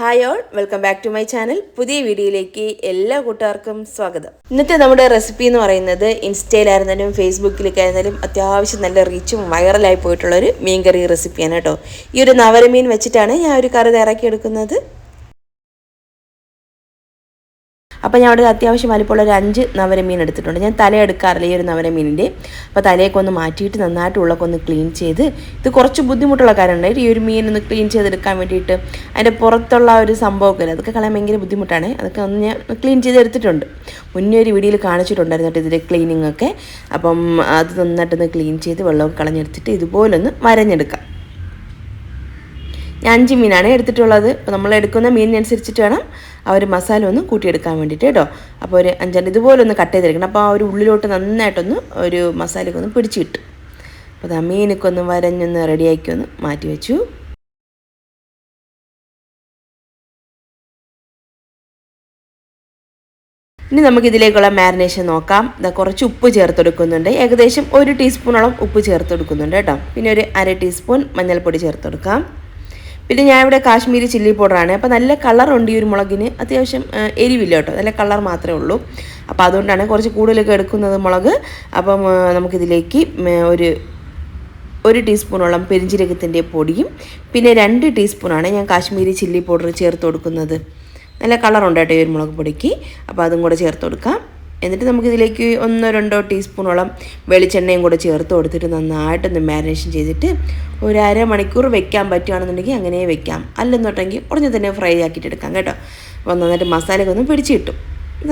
Hi all welcome back to my channel പുതിയ വീഡിയോയിലേക്ക് എല്ലാ കൂട്ടുകാർക്കും സ്വാഗതം. ഇന്നത്തെ നമ്മുടെ റെസിപ്പി എന്ന് പറയുന്നത് ഇൻസ്റ്റയിലായിരുന്നാലും ഫേസ്ബുക്കിലൊക്കെ ആയിരുന്നാലും അത്യാവശ്യം നല്ല റീച്ചും വൈറലായി പോയിട്ടുള്ള ഒരു മീൻകറി റെസിപ്പിയാണ് കേട്ടോ. ഈ ഒരു നവരമീൻ വെച്ചിട്ടാണ് ഞാൻ ഒരു കറി തയ്യാറാക്കി എടുക്കുന്നത്. അപ്പോൾ ഞാൻ അവിടെ അത്യാവശ്യം വലിപ്പമുള്ള ഒരു അഞ്ച് നവരമീൻ എടുത്തിട്ടുണ്ട്. ഞാൻ തല എടുക്കാറില്ല ഈ ഒരു നവരമീനിന്റെ അപ്പോൾ തലയൊക്കെ ഒന്ന് മാറ്റിയിട്ട് നന്നായിട്ട് ഉള്ളൊക്കെ ഒന്ന് ക്ലീൻ ചെയ്ത് ഇത് കുറച്ച് ബുദ്ധിമുട്ടുള്ള കാര്യമുണ്ട്. ഈ ഒരു മീൻ ഒന്ന് ക്ലീൻ ചെയ്തെടുക്കാൻ വേണ്ടിയിട്ട് അതിന്റെ പുറത്തുള്ള ഒരു സംഭവമൊക്കെ ഇല്ല. അതൊക്കെ കളയാൻ ഭയങ്കര ബുദ്ധിമുട്ടാണ്. അതൊക്കെ ഒന്ന് ഞാൻ ക്ലീൻ ചെയ്തെടുത്തിട്ടുണ്ട് മുന്നേ ഒരു വീഡിയോയിൽ കാണിച്ചിട്ടുണ്ടായിരുന്നു കേട്ടോ ഇതിന്റെ ക്ലീനിങ് ഒക്കെ. അപ്പം അത് നന്നായിട്ടൊന്ന് ക്ലീൻ ചെയ്ത് വെള്ളമൊക്കെ കളഞ്ഞെടുത്തിട്ട് ഇതുപോലൊന്ന് വരഞ്ഞെടുക്കാം. അഞ്ച് മീനാണ് എടുത്തിട്ടുള്ളത്. അപ്പോൾ നമ്മൾ എടുക്കുന്ന മീനിനനുസരിച്ചിട്ട് വേണം ആ ഒരു മസാല ഒന്ന് കൂട്ടിയെടുക്കാൻ വേണ്ടിയിട്ട് കേട്ടോ. അപ്പോൾ ഒരു അഞ്ചെണ്ണം ഇതുപോലെ ഒന്ന് കട്ട് ചെയ്തെടുക്കണം. അപ്പോൾ ആ ഒരു ഉള്ളിലോട്ട് നന്നായിട്ടൊന്ന് ഒരു മസാലയൊക്കെ ഒന്ന് പിടിച്ച് കിട്ടും. അപ്പോൾ ആ മീനൊക്കെ ഒന്ന് വരഞ്ഞൊന്ന് റെഡിയാക്കി ഒന്ന് മാറ്റി വെച്ചു. ഇനി നമുക്ക് ഇതിലേക്കുള്ള മാരിനേഷൻ നോക്കാം. ഇതാ കുറച്ച് ഉപ്പ് ചേർത്തെടുക്കുന്നുണ്ട് ഏകദേശം ഒരു ടീസ്പൂണോളം ഉപ്പ് ചേർത്തെടുക്കുന്നുണ്ട് കേട്ടോ. പിന്നെ ഒരു അര ടീസ്പൂൺ മഞ്ഞൾപ്പൊടി ചേർത്ത് കൊടുക്കാം. പിന്നെ ഞാൻ ഇവിടെ കാശ്മീരി ചില്ലി പൗഡറാണ്. അപ്പോൾ നല്ല കളറുണ്ട് ഈ ഒരു മുളകിന്. അത്യാവശ്യം എരിവില്ല കേട്ടോ. നല്ല കളർ മാത്രമേ ഉള്ളൂ. അപ്പോൾ അതുകൊണ്ടാണ് കുറച്ച് കൂടുതലൊക്കെ എടുക്കുന്നത് മുളക്. അപ്പം നമുക്കിതിലേക്ക് ഒരു ഒരു ടീസ്പൂണോളം പെരിഞ്ചീരകത്തിന്റെ പൊടിയും പിന്നെ രണ്ട് ടീസ്പൂണാണ് ഞാൻ കാശ്മീരി ചില്ലി പൗഡർ ചേർത്ത് കൊടുക്കുന്നത്. നല്ല കളറുണ്ട് കേട്ടോ ഈ ഒരു മുളക് പൊടിക്ക്. അപ്പോൾ അതും കൂടെ ചേർത്ത് കൊടുക്കാം. എന്നിട്ട് നമുക്കിതിലേക്ക് ഒന്നോ രണ്ടോ ടീസ്പൂണോളം വെളിച്ചെണ്ണയും കൂടെ ചേർത്ത് കൊടുത്തിട്ട് നന്നായിട്ടൊന്ന് മാരിനേഷൻ ചെയ്തിട്ട് ഒരു അരമണിക്കൂർ വെക്കാൻ പറ്റുകയാണെന്നുണ്ടെങ്കിൽ അങ്ങനെ വെക്കാം. അല്ലെന്നുണ്ടെങ്കിൽ ഉടനെ തന്നെ ഫ്രൈ ആക്കിയിട്ട് എടുക്കാം കേട്ടോ. അപ്പോൾ നന്നായിട്ട് മസാലയൊക്കെ ഒന്ന് പിടിച്ച് കിട്ടും.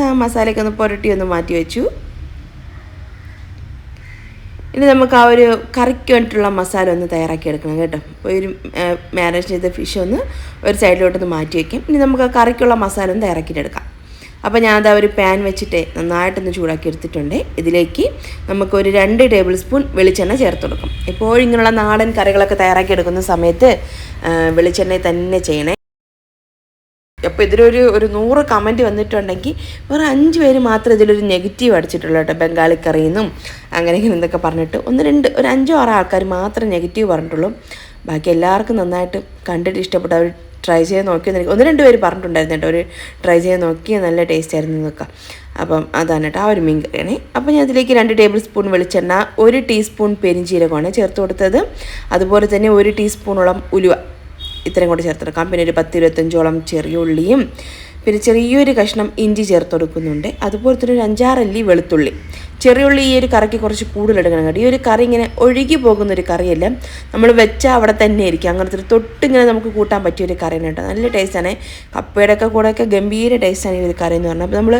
ആ മസാലയൊക്കെ ഒന്ന് പുരട്ടി ഒന്ന് മാറ്റി വെച്ചു. ഇനി നമുക്ക് ആ ഒരു കറിക്ക് വേണ്ടിയിട്ടുള്ള മസാല ഒന്ന് തയ്യാറാക്കി എടുക്കണം കേട്ടോ. ഒരു മാരിനേഷൻ ചെയ്ത ഫിഷ് ഒന്ന് ഒരു സൈഡിലോട്ടൊന്ന് മാറ്റി വയ്ക്കും ഇനി നമുക്ക് ആ കറിക്കുള്ള മസാല ഒന്ന് തയ്യാറാക്കിയിട്ട് എടുക്കാം. അപ്പോൾ ഞാൻ അതാ ഒരു പാൻ വെച്ചിട്ട് നന്നായിട്ടൊന്ന് ചൂടാക്കി എടുത്തിട്ടുണ്ട്. ഇതിലേക്ക് നമുക്കൊരു രണ്ട് ടേബിൾ സ്പൂൺ വെളിച്ചെണ്ണ ചേർത്ത് കൊടുക്കും. എപ്പോഴും ഇങ്ങനെയുള്ള നാടൻ കറികളൊക്കെ തയ്യാറാക്കി എടുക്കുന്ന സമയത്ത് വെളിച്ചെണ്ണ തന്നെ ചെയ്യണേ. അപ്പോൾ ഇതിലൊരു ഒരു നൂറ് കമന്റ് വന്നിട്ടുണ്ടെങ്കിൽ വേറെ അഞ്ച് പേര് മാത്രം ഇതിലൊരു നെഗറ്റീവ് അടിച്ചിട്ടുള്ളൂ കേട്ടോ. ബംഗാളി കറിയെന്നും അങ്ങനെ ഇങ്ങനെ എന്തൊക്കെ പറഞ്ഞിട്ട് ഒന്ന് രണ്ട് ഒരു അഞ്ചോ ആറോ ആൾക്കാർ മാത്രം നെഗറ്റീവ് പറഞ്ഞിട്ടുള്ളൂ. ബാക്കി എല്ലാവർക്കും നന്നായിട്ട് കണ്ടിട്ട് ഇഷ്ടപ്പെട്ട അവർ ട്രൈ ചെയ്ത് നോക്കിയെന്ന് എനിക്ക് ഒന്ന് രണ്ട് പേര് പറഞ്ഞിട്ടുണ്ടായിരുന്നു കേട്ടോ. ഒരു ട്രൈ ചെയ്ത് നോക്കി നല്ല ടേസ്റ്റ് ആയിരുന്നു എന്നൊക്കെ. അപ്പം അതാണ് കേട്ടോ ആ ഒരു മീൻ കറിയാണ്. അപ്പോൾ ഞാൻ അതിലേക്ക് രണ്ട് ടേബിൾ സ്പൂൺ വെളിച്ചെണ്ണ ഒരു ടീസ്പൂൺ പെരിഞ്ചീരകമാണ് ചേർത്ത് കൊടുത്തത്. അതുപോലെ തന്നെ ഒരു ടീസ്പൂണോളം ഉലുവ. ഇത്രയും കൂടെ ചേർത്തെടുക്കാം പിന്നെ ഒരു പത്ത് ഇരുപത്തഞ്ചോളം ചെറിയ ഉള്ളിയും പിന്നെ ചെറിയൊരു കഷ്ണം ഇഞ്ചി ചേർത്ത് കൊടുക്കുന്നുണ്ട്. അതുപോലെ തന്നെ ഒരു അഞ്ചാറല്ലി വെളുത്തുള്ളി. ചെറിയുള്ളി ഈ ഒരു കറിക്ക് കുറച്ച് കൂടുതലെടുക്കണം കേട്ടോ. ഈ ഒരു കറി ഇങ്ങനെ ഒഴുകി പോകുന്ന ഒരു കറിയല്ല. നമ്മൾ വെച്ചാൽ അവിടെ തന്നെ ആയിരിക്കും. അങ്ങനത്തെ ഒരു തൊട്ടിങ്ങനെ നമുക്ക് കൂട്ടാൻ പറ്റിയ ഒരു കറിയാണ് കേട്ടോ. നല്ല ടേസ്റ്റാണ് കപ്പയുടെ ഒക്കെ കൂടെയൊക്കെ ഗംഭീര ടേസ്റ്റാണ് ഈ ഒരു കറി എന്ന് പറഞ്ഞാൽ. അപ്പോൾ നമ്മൾ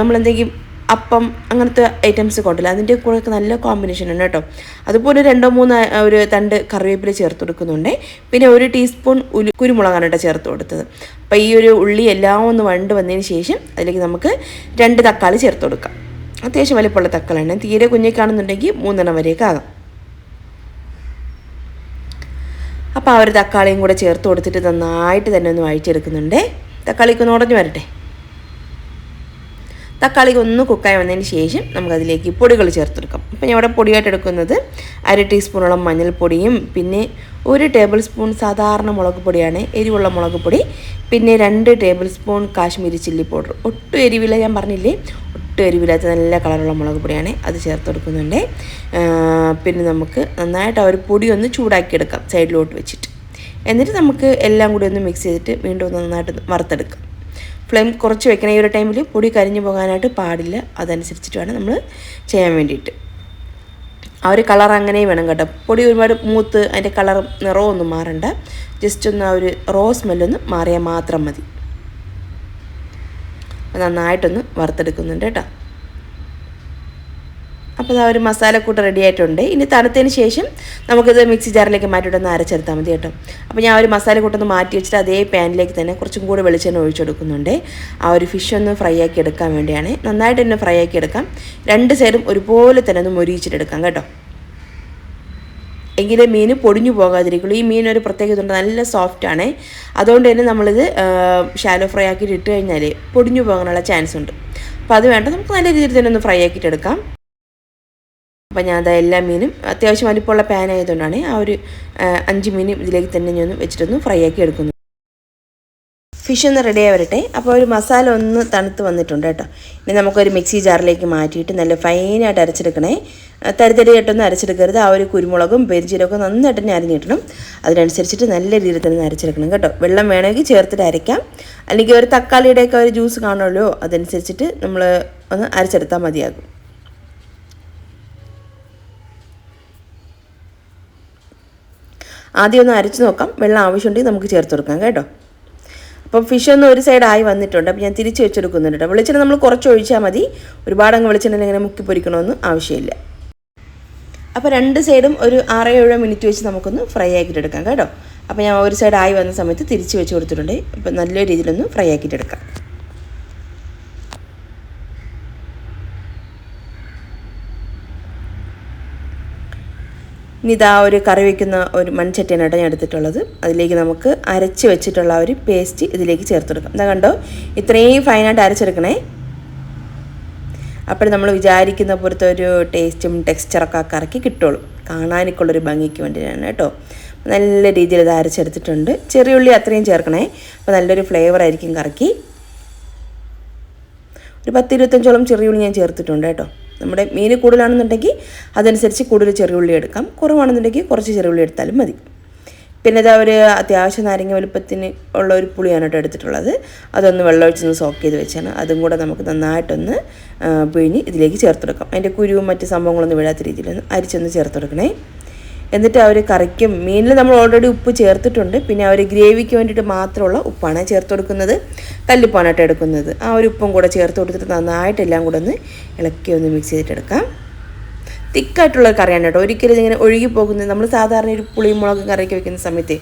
നമ്മളെന്തെങ്കിലും അപ്പം അങ്ങനത്തെ ഐറ്റംസ് കൊണ്ടില്ല അതിന്റെ കൂടെയൊക്കെ നല്ല കോമ്പിനേഷൻ ഉണ്ട് കേട്ടോ. അതുപോലെ രണ്ടോ മൂന്നോ ഒരു തണ്ട് കറിവേപ്പില ചേർത്ത് കൊടുക്കുന്നുണ്ട്. പിന്നെ ഒരു ടീസ്പൂൺ ഉലു കുരുമുളകാണ് കേട്ടോ ചേർത്ത് കൊടുത്തത്. അപ്പോൾ ഈ ഒരു ഉള്ളി എല്ലാം ഒന്ന് വണ്ട് വന്നതിന് ശേഷം അതിലേക്ക് നമുക്ക് രണ്ട് തക്കാളി ചേർത്ത് കൊടുക്കാം. അത്യാവശ്യം വലിപ്പമുള്ള തക്കാളിയാണ്. തീരെ കുഞ്ഞിക്കാണെന്നുണ്ടെങ്കിൽ മൂന്നെണ്ണം വരെയൊക്കെ ആകാം. അപ്പോൾ ആ ഒരു തക്കാളിയും കൂടെ ചേർത്ത് കൊടുത്തിട്ട് നന്നായിട്ട് തന്നെ ഒന്ന് വഴിച്ചെടുക്കുന്നുണ്ട് തക്കാളിക്ക് ഒന്ന് ഉടഞ്ഞു വരട്ടെ. തക്കാളി ഒന്ന് കുക്കായി വന്നതിന് ശേഷം നമുക്കതിലേക്ക് പൊടികൾ ചേർത്തെടുക്കാം. അപ്പോൾ ഞാൻ ഇവിടെ പൊടിയായിട്ട് എടുക്കുന്നത് അര ടീസ്പൂണോളം മഞ്ഞൾപ്പൊടിയും പിന്നെ ഒരു ടേബിൾ സ്പൂൺ സാധാരണ മുളക് പൊടിയാണ് എരിവുള്ള മുളക് പൊടി പിന്നെ രണ്ട് tablespoon Kashmiri chilli powder ഒട്ടും എരിവില്ല ഞാൻ പറഞ്ഞില്ലേ? ഒട്ടും എരിവില്ലാത്ത നല്ല കളറുള്ള മുളക് പൊടിയാണ് അത് ചേർത്ത് കൊടുക്കുന്നുണ്ട് പിന്നെ നമുക്ക് നന്നായിട്ട് ആ ഒരു പൊടി ഒന്ന് ചൂടാക്കിയെടുക്കാം സൈഡിലോട്ട് വെച്ചിട്ട്. എന്നിട്ട് നമുക്ക് എല്ലാം കൂടി ഒന്ന് മിക്സ് ചെയ്തിട്ട് വീണ്ടും ഒന്ന് നന്നായിട്ട് വറുത്തെടുക്കാം. ഫ്ലെയിം കുറച്ച് വെക്കണം ഈ ഒരു ടൈമിൽ പൊടി കരിഞ്ഞു പോകാനായിട്ട് പാടില്ല. അതനുസരിച്ചിട്ട് വേണം നമ്മൾ ചെയ്യാൻ വേണ്ടിയിട്ട്. ആ ഒരു കളർ അങ്ങനെ വേണം കേട്ടോ. പൊടി ഒരുപാട് മൂത്ത് അതിന്റെ കളർ ഒന്നും മാറണ്ട. ജസ്റ്റ് ഒന്ന് ആ ഒരു റോ സ്മെല്ലൊന്ന് മാറിയാൽ മാത്രം മതി. നന്നായിട്ടൊന്ന് വറുത്തെടുക്കുന്നുണ്ട് കേട്ടോ. അപ്പോൾ ആ ഒരു മസാലക്കൂട്ട് റെഡി ആയിട്ടുണ്ട്. ഇനി തണുത്തതിന് ശേഷം നമുക്കിത് മിക്സി ജാറിലേക്ക് മാറ്റിയിട്ടൊന്ന് അരച്ചെടുത്താൽ മതി കേട്ടോ. അപ്പോൾ ഞാൻ ഒരു മസാലക്കൂട്ടൊന്ന് മാറ്റി വെച്ചിട്ട് അതേ പാനിലേക്ക് തന്നെ കുറച്ചും കൂടി വെളിച്ചെണ്ണ ഒഴിച്ചെടുക്കുന്നുണ്ട്. ആ ഒരു ഫിഷ് ഒന്ന് ഫ്രൈ ആക്കി എടുക്കാൻ വേണ്ടിയാണ്. നന്നായിട്ട് തന്നെ ഫ്രൈ ആക്കി എടുക്കാം. രണ്ട് സൈഡും ഒരുപോലെ തന്നെ ഒന്ന് മൊരിയിച്ചിട്ടെടുക്കാം കേട്ടോ. എങ്കിലേ മീൻ പൊടിഞ്ഞു പോകാതിരിക്കുള്ളൂ. ഈ മീൻ ഒരു പ്രത്യേകത ഉണ്ട്. നല്ല സോഫ്റ്റ് ആണ്. അതുകൊണ്ട് തന്നെ നമ്മളിത് ഷാലോ ഫ്രൈ ആക്കിയിട്ട് ഇട്ട് കഴിഞ്ഞാൽ പൊടിഞ്ഞു പോകാനുള്ള ചാൻസ് ഉണ്ട്. അപ്പോൾ അത് വേണ്ട. നമുക്ക് നല്ല രീതിയിൽ തന്നെ ഒന്ന് ഫ്രൈ ആക്കിയിട്ട് എടുക്കാം. അപ്പോൾ ഞാൻ അത് എല്ലാ മീനും അത്യാവശ്യം വലിപ്പമുള്ള പാൻ ആയതുകൊണ്ടാണ് ആ ഒരു അഞ്ച് മീനും ഇതിലേക്ക് തന്നെ ഞാൻ വെച്ചിട്ടൊന്ന് ഫ്രൈ ആക്കി എടുക്കുന്നു. ഫിഷ് ഒന്ന് റെഡി ആയി വരട്ടെ. അപ്പോൾ ഒരു മസാല ഒന്ന് തണുത്ത് വന്നിട്ടുണ്ട് കേട്ടോ. ഇനി നമുക്കൊരു മിക്സി ജാറിലേക്ക് മാറ്റിയിട്ട് നല്ല ഫൈനായിട്ട് അരച്ചെടുക്കണേ. തരിതരിയായിട്ടൊന്നും അരച്ചെടുക്കരുത്. ആ ഒരു കുരുമുളകും പെരിഞ്ചീരകവും നന്നായിട്ട് തന്നെ അരിഞ്ഞിട്ടണം അതിനനുസരിച്ചിട്ട് നല്ല രീതിയിൽ തന്നെ അരച്ചെടുക്കണം കേട്ടോ. വെള്ളം വേണമെങ്കിൽ ചേർത്തിട്ട് അരയ്ക്കാം. അല്ലെങ്കിൽ ഒരു തക്കാളിയുടെയൊക്കെ ഒരു ജ്യൂസ് കാണുമല്ലോ അതനുസരിച്ചിട്ട് നമ്മൾ ഒന്ന് അരച്ചെടുത്താൽ മതിയാകും. ആദ്യം ഒന്ന് അരച്ച് നോക്കാം. വെള്ളം ആവശ്യമുണ്ടെങ്കിൽ നമുക്ക് ചേർത്ത് കൊടുക്കാം കേട്ടോ. അപ്പം ഫിഷ് ഒന്ന് ഒരു സൈഡ് ആയി വന്നിട്ടുണ്ട്. അപ്പോൾ ഞാൻ തിരിച്ച് വെച്ചെടുക്കുന്നുണ്ട് കേട്ടോ. വെളിച്ചെണ്ണ നമ്മൾ കുറച്ച് ഒഴിച്ചാൽ മതി. ഒരുപാട് അങ്ങ് വെളിച്ചെണ്ണ ഇങ്ങനെ മുക്കി പൊരിക്കണമെന്ന് ആവശ്യമില്ല. അപ്പോൾ രണ്ട് സൈഡും ഒരു ആറോ ഏഴോ മിനിറ്റ് വെച്ച് നമുക്കൊന്ന് ഫ്രൈ ആക്കിയിട്ട് എടുക്കാം കേട്ടോ. അപ്പോൾ ഞാൻ ഒരു സൈഡ് ആയി വന്ന സമയത്ത് തിരിച്ച് വെച്ച് കൊടുത്തിട്ടുണ്ട്. അപ്പോൾ നല്ല രീതിയിലൊന്ന് ഫ്രൈ ആക്കിയിട്ട് എടുക്കാം. ഇതാ ഒരു കറി വയ്ക്കുന്ന ഒരു മൺചട്ടിയാണ് ഞാൻ എടുത്തിട്ടുള്ളത്. അതിലേക്ക് നമുക്ക് അരച്ച് വെച്ചിട്ടുള്ള ഒരു പേസ്റ്റ് ഇതിലേക്ക് ചേർത്ത് കൊടുക്കാം. എന്താ കണ്ടോ? ഇത്രയും ഫൈനായിട്ട് അരച്ചെടുക്കണേ. അപ്പോൾ നമ്മൾ വിചാരിക്കുന്ന പോലത്തെ ഒരു ടേസ്റ്റും ടെക്സ്ചറൊക്കെ കറിക്ക് കിട്ടുള്ളൂ. കാണാനൊക്കെയുള്ളൊരു ഭംഗിക്ക് വേണ്ടിയാണ് കേട്ടോ. നല്ല രീതിയിൽ ഇത് അരച്ചെടുത്തിട്ടുണ്ട്. ചെറിയുള്ളി അത്രയും ചേർക്കണേ. അപ്പോൾ നല്ലൊരു ഫ്ലേവർ ആയിരിക്കും കറക്കി. ഒരു പത്ത് ഇരുപത്തഞ്ചോളം ചെറിയുള്ളി ഞാൻ ചേർത്തിട്ടുണ്ട് കേട്ടോ. നമ്മുടെ മീൻ കൂടുതലാണെന്നുണ്ടെങ്കിൽ അതനുസരിച്ച് കൂടുതൽ ചെറിയുള്ളി എടുക്കാം. കുറവാണെന്നുണ്ടെങ്കിൽ കുറച്ച് ചെറിയുള്ളി എടുത്താലും മതി. പിന്നെ ഇതാ ഒരു അത്യാവശ്യം നാരങ്ങ വലുപ്പത്തിന് ഉള്ള ഒരു പുളിയാണ് കേട്ടോ എടുത്തിട്ടുള്ളത്. അതൊന്ന് വെള്ളമൊഴിച്ചൊന്ന് സോക്ക് ചെയ്ത് വെച്ചാണ്. അതും കൂടെ നമുക്ക് നന്നായിട്ടൊന്ന് പിഴിഞ്ഞ് ഇതിലേക്ക് ചേർത്തെടുക്കാം. അതിന്റെ കുരുവും മറ്റ് സംഭവങ്ങളൊന്നും വീഴാത്ത രീതിയിലൊന്ന് അരിച്ചൊന്ന് ചേർത്ത് കൊടുക്കണേ എന്നിട്ട് ആ ഒരു കറിക്കും. മീനിൽ നമ്മൾ ഓൾറെഡി ഉപ്പ് ചേർത്തിട്ടുണ്ട്. പിന്നെ ആ ഒരു ഗ്രേവിക്ക് വേണ്ടിയിട്ട് മാത്രമുള്ള ഉപ്പാണ് ചേർത്ത് കൊടുക്കുന്നത്. കല്ലുപ്പാണ് എടുക്കുന്നത്. ആ ഒരു ഉപ്പും കൂടെ ചേർത്ത് കൊടുത്തിട്ട് നന്നായിട്ട് എല്ലാം കൂടെ ഒന്ന് ഇളക്കി ഒന്ന് മിക്സ് ചെയ്തിട്ടെടുക്കാം തിക്കായിട്ടുള്ള കറിയാണ് കേട്ടോ. ഒരിക്കലും ഇതിങ്ങനെ ഒഴുകി പോകുന്നത്. നമ്മൾ സാധാരണ ഒരു പുളിയും മുളകും കറിയൊക്കെ വെക്കുന്ന സമയത്ത്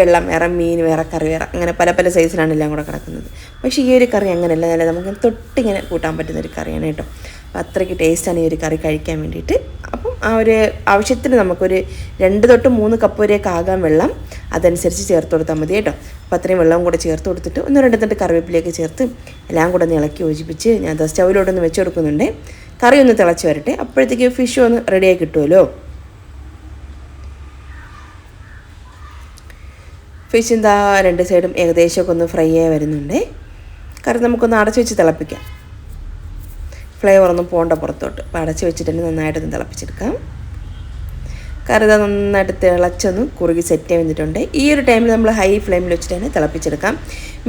വെള്ളം വേറെ മീൻ വേറെ കറി വേറെ അങ്ങനെ പല പല സൈസിലാണ് എല്ലാം കൂടെ കിടക്കുന്നത്. പക്ഷേ ഈ ഒരു കറി അങ്ങനെയല്ല. നല്ല നമുക്ക് തൊട്ടിങ്ങനെ കൂട്ടാൻ പറ്റുന്ന ഒരു കറിയാണ് കേട്ടോ. അപ്പോൾ അത്രയ്ക്ക് ടേസ്റ്റാണ് ഈ ഒരു കറി കഴിക്കാൻ വേണ്ടിയിട്ട്. അപ്പം ആ ഒരു ആവശ്യത്തിന് നമുക്കൊരു രണ്ട് തൊട്ട് മൂന്ന് കപ്പ് വരെയൊക്കെ ആകാൻ വെള്ളം അതനുസരിച്ച് ചേർത്ത് കൊടുത്താൽ മതി കേട്ടോ. അപ്പോൾ അത്രയും വെള്ളം കൂടെ ചേർത്ത് കൊടുത്തിട്ട് ഒന്ന് രണ്ട് തട്ട് കറിവേപ്പിലേക്ക് ചേർത്ത് എല്ലാം കൂടെ ഒന്ന് ഇളക്കി യോജിപ്പിച്ച് ഞാൻ അത് സ്റ്റൗവിലോട്ടൊന്ന് വെച്ച് കൊടുക്കുന്നുണ്ട്. കറി ഒന്ന് തിളച്ച് വരട്ടെ. അപ്പോഴത്തേക്ക് ഫിഷ് ഒന്ന് റെഡിയായി കിട്ടുമല്ലോ. ഫിഷ് എന്താ രണ്ട് സൈഡും ഏകദേശമൊക്കെ ഒന്ന് ഫ്രൈ ആയി വരുന്നുണ്ട്. കറി നമുക്കൊന്ന് അടച്ചു വെച്ച് തിളപ്പിക്കാം. ഫ്ലേവർ ഒന്നും പോണ്ട പുറത്തോട്ട്. അപ്പോൾ അടച്ച് വെച്ചിട്ട് നന്നായിട്ടൊന്ന് തിളപ്പിച്ചെടുക്കാം. കറി നന്നായിട്ട് തിളച്ചൊന്ന് കുറുകി സെറ്റ് വന്നിട്ടുണ്ട്. ഈ ഒരു ടൈമിൽ നമ്മൾ ഹൈ ഫ്ലെയിമിൽ വെച്ചിട്ട് തന്നെ തിളപ്പിച്ചെടുക്കാം.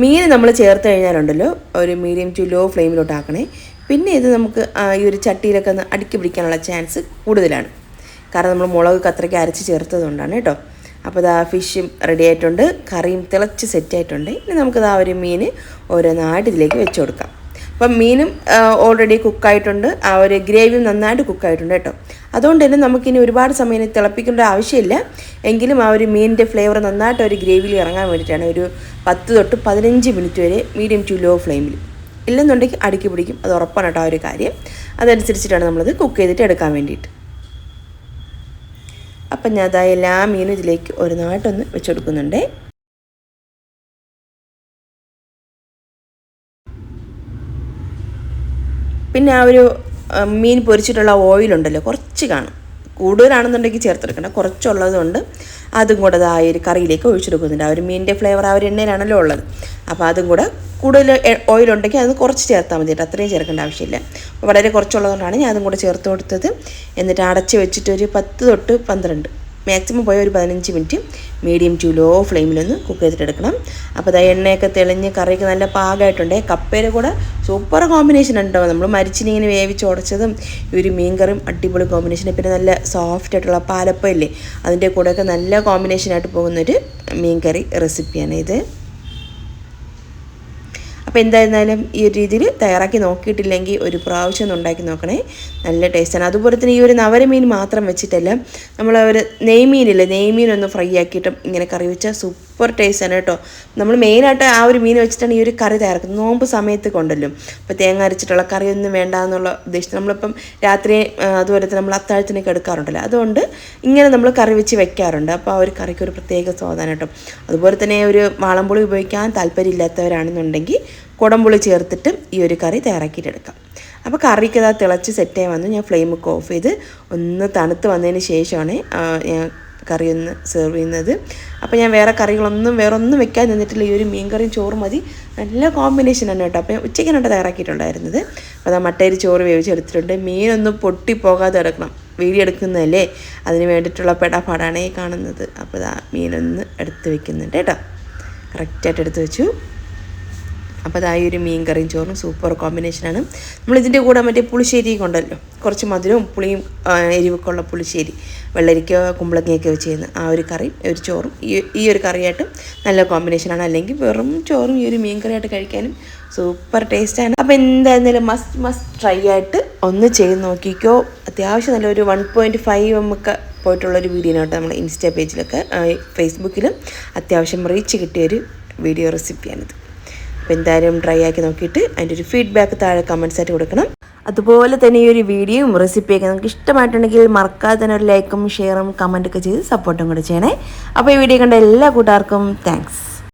മീൻ നമ്മൾ ചേർത്ത് കഴിഞ്ഞാലുണ്ടല്ലോ ഒരു മീഡിയം ടു ലോ ഫ്ലെയിമിലോട്ട് ആക്കണേ പിന്നെ ഇത് നമുക്ക് ഈ ഒരു ചട്ടിയിലൊക്കെ ഒന്ന് അടുക്കി പിടിക്കാനുള്ള ചാൻസ് കൂടുതലാണ്. കാരണം നമ്മൾ മുളക് കത്രയ്ക്ക് അരച്ച് ചേർത്തത് കൊണ്ടാണ് കേട്ടോ. അപ്പോൾ ഇതാ ഫിഷും റെഡി ആയിട്ടുണ്ട്. കറിയും തിളച്ച് സെറ്റ് ആയിട്ടുണ്ട്. ഇനി നമുക്കിത് ഒരു മീൻ ഓരോന്നായിട്ട് ഇതിലേക്ക് വെച്ച് കൊടുക്കാം. അപ്പം മീനും ഓൾറെഡി കുക്കായിട്ടുണ്ട് ആ ഒരു ഗ്രേവിയും നന്നായിട്ട് കുക്കായിട്ടുണ്ട് കേട്ടോ. അതുകൊണ്ട് തന്നെ നമുക്കിനി ഒരുപാട് സമയം തിളപ്പിക്കേണ്ട ആവശ്യമില്ല. എങ്കിലും ആ ഒരു മീനിന്റെ ഫ്ലേവർ നന്നായിട്ട് ഒരു ഗ്രേവിയിൽ ഇറങ്ങാൻ വേണ്ടിയിട്ടാണ് ഒരു പത്ത് തൊട്ട് പതിനഞ്ച് മിനിറ്റ് വരെ മീഡിയം ടു ലോ. ഫ്ലെയിമിൽ ഇല്ലെന്നുണ്ടെങ്കിൽ അടുക്കി പിടിക്കും. അത് ഉറപ്പാണ് കേട്ടോ ആ ഒരു കാര്യം. അതനുസരിച്ചിട്ടാണ് നമ്മളത് കുക്ക് ചെയ്തിട്ട് എടുക്കാൻ വേണ്ടിയിട്ട്. അപ്പം ഞാൻ അതായത് എല്ലാ മീനും ഇതിലേക്ക് ഒരു നാട്ടൊന്ന് വെച്ച് കൊടുക്കുന്നുണ്ട്. പിന്നെ ആ ഒരു മീൻ പൊരിച്ചിട്ടുള്ള ഓയിലുണ്ടല്ലോ കുറച്ച് കാണും. കൂടുതലാണെന്നുണ്ടെങ്കിൽ ചേർത്തെടുക്കണം കുറച്ചുള്ളത് കൊണ്ട് അതും കൂടെ ആ ഒരു കറിയിലേക്ക് ഒഴിച്ചെടുക്കുന്നുണ്ട്. ആ ഒരു മീനിന്റെ ഫ്ലേവർ ആ ഒരു എണ്ണയിലാണല്ലോ ഉള്ളത്. അപ്പോൾ അതും കൂടെ കൂടുതൽ ഓയിലുണ്ടെങ്കിൽ അത് കുറച്ച് ചേർത്താൽ മതി അത്രയും ചേർക്കേണ്ട ആവശ്യമില്ല. വളരെ കുറച്ചുള്ളതുകൊണ്ടാണ് ഞാൻ അതും കൂടെ ചേർത്ത് കൊടുത്തത്. എന്നിട്ട് അടച്ച് വെച്ചിട്ട് ഒരു പത്ത് തൊട്ട് പന്ത്രണ്ട് മാക്സിമം പോയ ഒരു പതിനഞ്ച് മിനിറ്റ്. മീഡിയം ടു ലോ ഫ്ലെയിമിലൊന്ന് കുക്ക് ചെയ്തിട്ട് എടുക്കണം. അപ്പോൾ അത് എണ്ണയൊക്കെ തെളിഞ്ഞ് കറിയൊക്കെ നല്ല പാകമായിട്ടുണ്ട് കപ്പയുടെ കൂടെ സൂപ്പർ കോമ്പിനേഷൻ ഉണ്ടോ നമ്മൾ മരിച്ചിനിങ്ങനെ വേവിച്ച് ഉടച്ചതും ഈ ഒരു മീൻ കറിയും അടിപൊളി കോമ്പിനേഷൻ പിന്നെ നല്ല സോഫ്റ്റ് ആയിട്ടുള്ള പാലപ്പം ഇല്ലേ? അതിന്റെ കൂടെയൊക്കെ നല്ല കോമ്പിനേഷനായിട്ട് പോകുന്നൊരു മീൻകറി റെസിപ്പിയാണ് ഇത്. അപ്പോൾ എന്തായിരുന്നാലും ഈ ഒരു രീതിയിൽ തയ്യാറാക്കി നോക്കിയിട്ടില്ലെങ്കിൽ ഒരു പ്രാവശ്യം ഒന്ന് ഉണ്ടാക്കി നോക്കണേ. നല്ല ടേസ്റ്റാണ് അതുപോലെ തന്നെ ഈ ഒരു നവരമീൻ മാത്രം വെച്ചിട്ടല്ല നമ്മൾ ഒരു നെയ്മീനില്ലേ നെയ്മീൻ ഒന്ന് ഫ്രൈ ആക്കിയിട്ടും ഇങ്ങനെ കറി വെച്ചാൽ സൂപ്പർ ടേസ്റ്റാണ് കേട്ടോ. നമ്മൾ മെയിനായിട്ട് ആ ഒരു മീൻ വെച്ചിട്ടാണ് ഈ ഒരു കറി തയ്യാറാക്കുന്നത്. നോമ്പ് സമയത്ത് കൊണ്ടല്ലോ. അപ്പോൾ തേങ്ങ അരച്ചിട്ടുള്ള കറിയൊന്നും വേണ്ട എന്നുള്ള ഉദ്ദേശിച്ച് നമ്മളിപ്പം രാത്രി അതുപോലെ തന്നെ നമ്മൾ അത്താഴത്തിനൊക്കെ എടുക്കാറുണ്ടല്ലോ. അതുകൊണ്ട് ഇങ്ങനെ നമ്മൾ കറി വെച്ച് വെക്കാറുണ്ട്. അപ്പോൾ ആ ഒരു കറിക്ക് ഒരു പ്രത്യേക സ്വാധാനം കേട്ടോ. അതുപോലെ തന്നെ ഒരു വാളംപുളി ഉപയോഗിക്കാൻ താല്പര്യമില്ലാത്തവരാണെന്നുണ്ടെങ്കിൽ കുടംപുളി ചേർത്തിട്ട് ഈ ഒരു കറി തയ്യാറാക്കിയിട്ടെടുക്കാം. അപ്പോൾ കറിക്ക് അത് തിളച്ച് സെറ്റായി വന്നു. ഞാൻ ഫ്ലെയിമൊക്കെ ഓഫ് ചെയ്ത് ഒന്ന് തണുത്ത് വന്നതിന് ശേഷമാണ് ആ, ഞാൻ കറി ഒന്ന് സെർവ് ചെയ്യുന്നത്. അപ്പോൾ ഞാൻ വേറെ കറികളൊന്നും വേറെ ഒന്നും വെക്കാൻ നിന്നിട്ടില്ല. ഈ ഒരു മീൻ കറിയും ചോറും മതി. നല്ല കോമ്പിനേഷനാണ് കേട്ടോ. അപ്പോൾ ഉച്ചയ്ക്കാണ് കേട്ടോ തയ്യാറാക്കിയിട്ടുണ്ടായിരുന്നത്. അപ്പോൾ അതാ മട്ടേരി ചോറ് വേവിച്ചെടുത്തിട്ടുണ്ട് മീനൊന്നും പൊട്ടിപ്പോകാതെ എടുക്കണം. വീഡിയോ എടുക്കുന്നതല്ലേ? അതിന് വേണ്ടിയിട്ടുള്ള പെടാപ്പാടാണ് ഈ കാണുന്നത്. അപ്പോൾ ഇതാ മീനൊന്ന് എടുത്ത് വെക്കുന്നുണ്ട് കേട്ടോ. കറക്റ്റായിട്ട് എടുത്ത് വെച്ചു. അപ്പോൾ അതായ ഒരു മീൻ കറിയും ചോറും സൂപ്പർ കോമ്പിനേഷനാണ് നമ്മളിതിന്റെ കൂടെ മറ്റേ പുളിശ്ശേരി കൊണ്ടല്ലോ കുറച്ച് മധുരവും പുളിയും എരിവൊക്കെ ഉള്ള പുളിശ്ശേരി വെള്ളരിക്ക കുമ്പളങ്ങയൊക്കെ വെച്ച് ചെയ്യുന്ന ആ ഒരു കറി ഒരു ചോറും ഈ ഈ ഒരു കറിയായിട്ട് നല്ല കോമ്പിനേഷനാണ് അല്ലെങ്കിൽ വെറും ചോറും ഈ ഒരു മീൻ കറിയായിട്ട് കഴിക്കാനും സൂപ്പർ ടേസ്റ്റാണ് അപ്പോൾ എന്തായിരുന്നാലും മസ്റ്റ് മസ്റ്റ് ട്രൈ ആയിട്ട് ഒന്ന് ചെയ്ത് നോക്കിക്കോ. അത്യാവശ്യം നല്ലൊരു വൺ പോയിന്റ് ഫൈവ് നമുക്ക് പോയിട്ടുള്ളൊരു വീഡിയോ കേട്ടോ നമ്മുടെ ഇൻസ്റ്റാ പേജിലൊക്കെ ഫേസ്ബുക്കിലും അത്യാവശ്യം റീച്ച് കിട്ടിയൊരു വീഡിയോ റെസിപ്പിയാണിത് അപ്പോൾ എന്തായാലും ട്രൈ ആക്കി നോക്കിയിട്ട് അതിന്റെ ഒരു ഫീഡ്ബാക്ക് താഴെ കമൻസ് ആയിട്ട് കൊടുക്കണം. അതുപോലെ തന്നെ ഈ ഒരു വീഡിയോയും റെസിപ്പിയൊക്കെ നിങ്ങൾക്ക് ഇഷ്ടമായിട്ടുണ്ടെങ്കിൽ മറക്കാതെ തന്നെ ഒരു ലൈക്കും ഷെയറും കമന്റൊക്കെ ചെയ്ത് സപ്പോർട്ടും കൂടെ ചെയ്യണേ. അപ്പോൾ ഈ വീഡിയോ കണ്ട എല്ലാ കൂട്ടുകാർക്കും താങ്ക്സ്